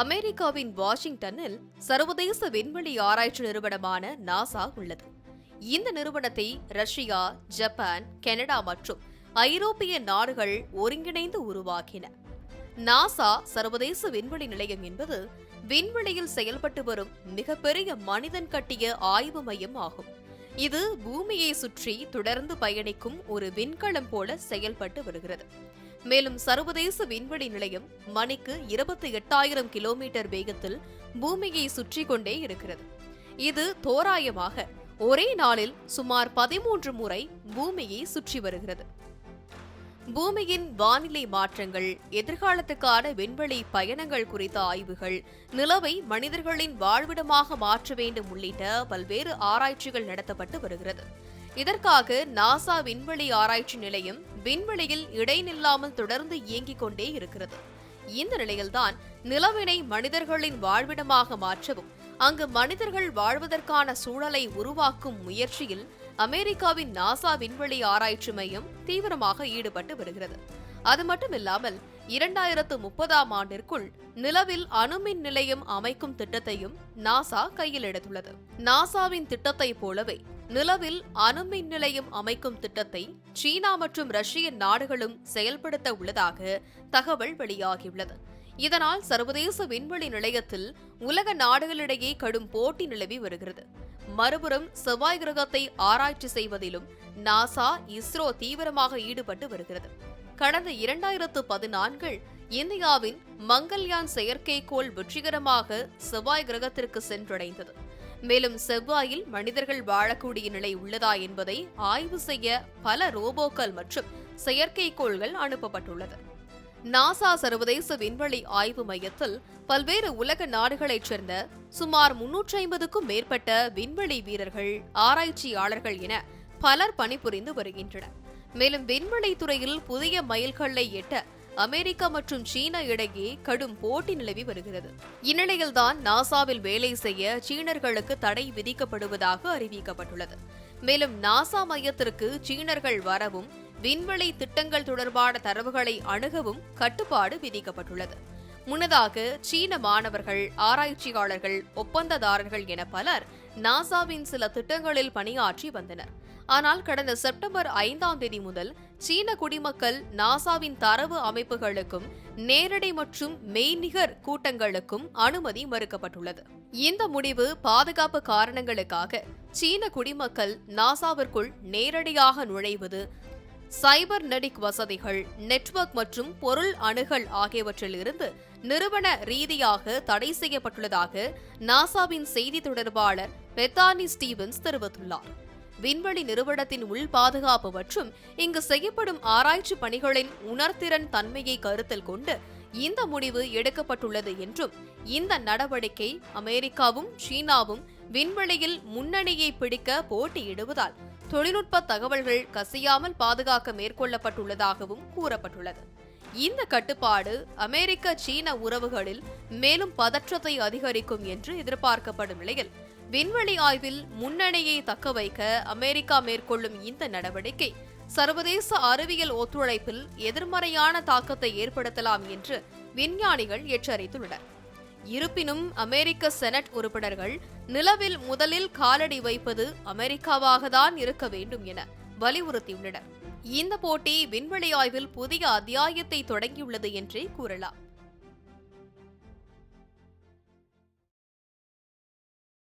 அமெரிக்காவின் வாஷிங்டனில் சர்வதேச விண்வெளி ஆராய்ச்சி நிறுவனமான நாசா உள்ளது. இந்த நிறுவனத்தை ரஷ்யா ஜப்பான் கனடா மற்றும் ஐரோப்பிய நாடுகள் ஒருங்கிணைந்து உருவாக்கின. நாசா சர்வதேச விண்வெளி நிலையம் என்பது விண்வெளியில் செயல்பட்டு வரும் மிகப்பெரிய மனிதன் கட்டிய ஆய்வு மையம் ஆகும். இது பூமியை சுற்றி தொடர்ந்து பயணிக்கும் ஒரு விண்கலம் போல செயல்பட்டு வருகிறது. மேலும் சர்வதேச விண்வெளி நிலையம் மணிக்கு இருபத்தி எட்டாயிரம் கிலோமீட்டர் வேகத்தில் பூமியை சுற்றி கொண்டே இருக்கிறது. இது தோராயமாக ஒரே நாளில் சுமார் பதிமூன்று முறை பூமியை சுற்றி வருகிறது. பூமியின் வானிலை மாற்றங்கள் எதிர்காலத்துக்கான விண்வெளி பயணங்கள் குறித்த ஆய்வுகள் நிலவை மனிதர்களின் வாழ்விடமாக மாற்ற வேண்டும் உள்ளிட்ட பல்வேறு ஆராய்ச்சிகள் நடத்தப்பட்டு வருகிறது. இதற்காக நாசா விண்வெளி ஆராய்ச்சி நிலையம் விண்வெளியில் இடைநில்லாமல் தொடர்ந்து இயங்கிக் கொண்டே இருக்கிறது. இந்த நிலையில்தான் நிலவினை மனிதர்களின் வாழ்விடமாக மாற்றவும் அங்கு மனிதர்கள் வாழ்வதற்கான சூழலை உருவாக்கும் முயற்சியில் அமெரிக்காவின் நாசா விண்வெளி ஆராய்ச்சி மையம் தீவிரமாக ஈடுபட்டு வருகிறது. அது மட்டுமில்லாமல் இரண்டாயிரத்து முப்பதாம் ஆண்டிற்குள் நிலவில் அணுமின் நிலையம் அமைக்கும் திட்டத்தையும் நாசா கையில் எடுத்துள்ளது. நாசாவின் திட்டத்தை போலவே நிலவில் அணுமின் நிலையம் அமைக்கும் திட்டத்தை சீனா மற்றும் ரஷ்ய நாடுகளும் செயல்படுத்த உள்ளதாக தகவல் வெளியாகியுள்ளது. இதனால் சர்வதேச விண்வெளி நிலையத்தில் உலக நாடுகளிடையே கடும் போட்டி நிலவி வருகிறது. மறுபுறம் செவ்வாய் கிரகத்தை ஆராய்ச்சி செய்வதிலும் நாசா இஸ்ரோ தீவிரமாக ஈடுபட்டு வருகிறது. கடந்த இரண்டாயிரத்து பதினான்கில் இந்தியாவின் மங்கள்யான் செயற்கைக்கோள் வெற்றிகரமாக செவ்வாய் கிரகத்திற்கு சென்றடைந்தது. மேலும் செவ்வாயில் மனிதர்கள் வாழக்கூடிய நிலை உள்ளதா என்பதை ஆய்வு செய்ய பல ரோபோக்கள் மற்றும் செயற்கைக்கோள்கள் அனுப்பப்பட்டுள்ளது. நாசா சர்வதேச விண்வெளி ஆய்வு மையத்தில் பல்வேறு உலக நாடுகளைச் சேர்ந்த சுமார் முன்னூற்றி ஐம்பதுக்கும் மேற்பட்ட விண்வெளி வீரர்கள் ஆராய்ச்சியாளர்கள் என பலர் பணிபுரிந்து வருகின்றனர். மேலும் விண்வெளி துறையில் புதிய மைல்கல்லை எட்ட அமெரிக்கா மற்றும் சீனா இடையே கடும் போட்டி நிலவி வருகிறது. இந்நிலையில்தான் நாசாவில் வேலை செய்ய சீனர்களுக்கு தடை விதிக்கப்படுவதாக அறிவிக்கப்பட்டுள்ளது. மேலும் நாசா மையத்திற்கு சீனர்கள் வரவும் விண்வெளி திட்டங்கள் தொடர்பான தரவுகளை அணுகவும் கட்டுப்பாடு விதிக்கப்பட்டுள்ளது. முன்னதாக சீன மாணவர்கள் ஆராய்ச்சியாளர்கள் ஒப்பந்ததாரர்கள் என பலர் நாசாவின் சில திட்டங்களில் பணியாற்றி வந்தனர். ஆனால் கடந்த செப்டம்பர் ஐந்தாம் தேதி முதல் சீன குடிமக்கள் நாசாவின் தரவு அமைப்புகளுக்கும் நேரடி மற்றும் மெய்நிகர் கூட்டங்களுக்கும் அனுமதி மறுக்கப்பட்டுள்ளது. இந்த முடிவு பாதுகாப்பு காரணங்களுக்காக சீன குடிமக்கள் நாசாவிற்குள் நேரடியாக நுழைவது சைபர் நெடிக் வசதிகள் நெட்வொர்க் மற்றும் பொருள் அணுகல் ஆகியவற்றிலிருந்து நிறுவன ரீதியாக தடை செய்யப்பட்டுள்ளதாக நாசாவின் செய்தி தொடர்பாளர் பெத்தானி ஸ்டீவன்ஸ் தெரிவித்துள்ளார். விண்வெளி நிறுவனத்தின் உள் பாதுகாப்பு மற்றும் இங்கு செய்யப்படும் ஆராய்ச்சி பணிகளின் உணர்திறன் தன்மையை கருத்தில் கொண்டு இந்த முடிவு எடுக்கப்பட்டுள்ளது என்றும் இந்த நடவடிக்கை அமெரிக்காவும் சீனாவும் விண்வெளியில் முன்னணியை பிடிக்க போட்டியிடுவதால் தொழில்நுட்ப தகவல்கள் கசியாமல் பாதுகாக்க மேற்கொள்ளப்பட்டுள்ளதாகவும் கூறப்பட்டுள்ளது. இந்த கட்டுப்பாடு அமெரிக்க சீன உறவுகளில் மேலும் பதற்றத்தை அதிகரிக்கும் என்று எதிர்பார்க்கப்படும் நிலையில் விண்வெளி ஆய்வில் முன்னணியை தக்க வைக்க அமெரிக்கா மேற்கொள்ளும் இந்த நடவடிக்கை சர்வதேச அறிவியல் ஒத்துழைப்பில் எதிர்மறையான தாக்கத்தை ஏற்படுத்தலாம் என்று விஞ்ஞானிகள் எச்சரித்துள்ளனர். இருப்பினும் அமெரிக்க செனட் உறுப்பினர்கள் நிலவில் முதலில் காலடி வைப்பது அமெரிக்காவாக தான் இருக்க வேண்டும் என வலியுறுத்தியுள்ளனர். இந்த போட்டி விண்வெளி ஆய்வில் புதிய அத்தியாயத்தை தொடங்கியுள்ளது என்றே கூறலாம்.